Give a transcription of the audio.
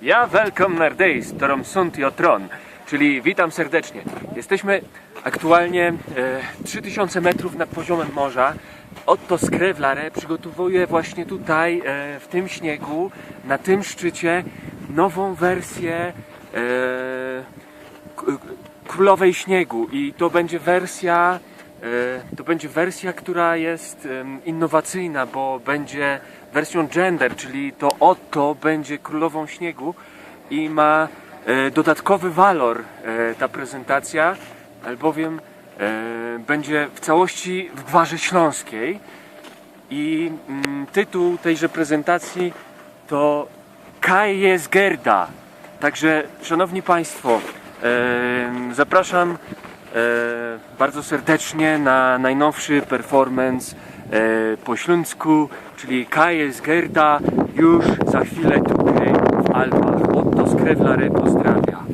Ja welcome naar days, torom sunt tron, czyli witam serdecznie. Jesteśmy aktualnie e, 3000 metrów nad poziomem morza. Otto Skrewlare przygotowuje właśnie tutaj, e, w tym śniegu, na tym szczycie, nową wersję e, Królowej Śniegu i to będzie wersja to będzie wersja, która jest innowacyjna, bo będzie wersją gender, czyli to Otto będzie Królową Śniegu i ma e, dodatkowy walor e, ta prezentacja, albowiem e, będzie w całości w gwarze śląskiej i mm, tytuł tejże prezentacji to Kaj jest Gerda. Także, szanowni Państwo, zapraszam e, bardzo serdecznie na najnowszy performance e, po śląsku, czyli jest Gerda już za chwilę tutaj w Alpach. Otto Skrewlary pozdrawia.